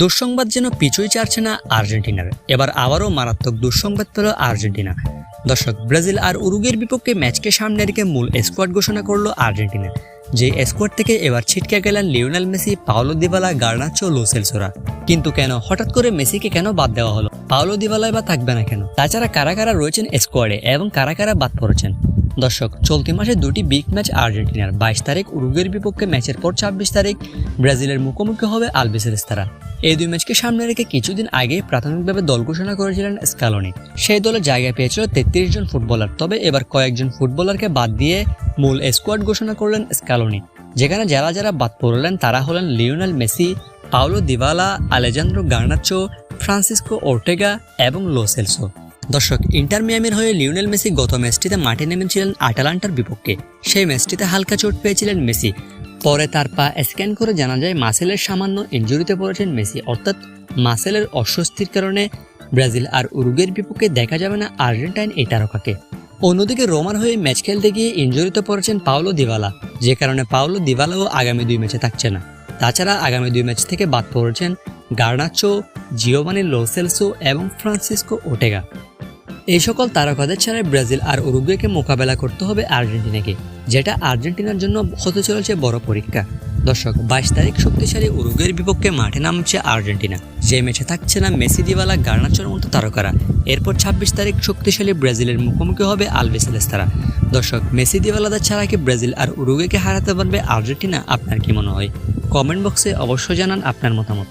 দুঃসংবাদ যেন পিছুই চারছে না আর্জেন্টিনার। এবার আবারও মারাত্মক দুঃসংবাদ পেল আর্জেন্টিনা। দর্শক, ব্রাজিল আর উরুগের বিপক্ষে ম্যাচকে সামনে রেখে মূল স্কোয়াড ঘোষণা করল আর্জেন্টিনা। যে স্কোয়াড থেকে এবার ছিটকে গেলেন Lionel Messi, Paulo Dybala Garnacho লোসেলসোরা কিন্তু কেন, হঠাৎ করে মেসিকে কেন বাদ দেওয়া হলো? পাওলো দিবালাই বা থাকবে না কেন? তাছাড়া কারা কারা রয়েছেন স্কোয়াডে এবং কারা কারা বাদ পড়েছেন? দর্শক, চলতি মাসে দুটি বিগ ম্যাচ আর্জেন্টিনার বাইশ তারিখ উরুগের বিপক্ষে ম্যাচের পর ছাব্বিশ তারিখ ব্রাজিলের মুখোমুখি হবে আলবিসেরেস্তারা এই দুই ম্যাচকে সামনে রেখে কিছুদিন আগে প্রাথমিকভাবে দল ঘোষণা করেছিলেন স্কালোনি। সেই দলে জায়গা পেয়েছিল তেত্রিশ জন ফুটবলার, তবে এবার কয়েকজন ফুটবলারকে বাদ দিয়ে মূল স্কোয়াড ঘোষণা করলেন স্কালোনি, যেখানে যারা যারা বাদ পড়লেন তারা হলেন Lionel Messi, Paulo Dybala Alejandro Garnacho, Francisco Ortega এবং লোসেলসো দর্শক, ইন্টার মিয়ামির হয়ে লিওনেল মেসি গত ম্যাচটিতে মাঠে নেমেছিলেন আটালান্টার বিপক্ষে। সেই ম্যাচটিতে হালকা চোট পেয়েছিলেন মেসি। পরে তার পা স্ক্যান করে জানা যায়, মাসেলের সামান্য ইঞ্জুরিতে পড়েছেন মেসি। অর্থাৎ মাসেলের অস্বস্তির কারণে ব্রাজিল আর উরুগের বিপক্ষে দেখা যাবে না আর্জেন্টাইন এই তারকাকে। অন্যদিকে রোমার হয়ে ম্যাচ খেলতে গিয়ে ইঞ্জুরিতে পড়েছেন পাওলো দিবালা। যে কারণে পাওলো দিবালাও আগামী দুই ম্যাচে থাকছে না। তাছাড়া আগামী দুই ম্যাচ থেকে বাদ পড়েছেন গার্নাচো জিওমানি লোসেলসো এবং ফ্রান্সিসকো ওটেগা। এই সকল তারকাদের ছাড়াই ব্রাজিল আর উরুগুয়েকে মোকাবেলা করতে হবে আর্জেন্টিনাকে, যেটা আর্জেন্টিনার জন্য হতে চলেছে বড় পরীক্ষা। দর্শক, বাইশ তারিখ শক্তিশালী উরুগুয়ের বিপক্ষে মাঠে নামছে আর্জেন্টিনা। যে ম্যাচে থাকছে না মেসি দিওয়ালা গার্নাচোর মতো তারকারা। এরপর ছাব্বিশ তারিখ শক্তিশালী ব্রাজিলের মুখোমুখি হবে আলবেসেলেস্তারা দর্শক, মেসি দিওয়ালাদের ছাড়া কি ব্রাজিল আর উরুগুয়েকে হারাতে পারবে আর্জেন্টিনা? আপনার কি মনে হয়? কমেন্ট বক্সে অবশ্যই জানান আপনার মতামত।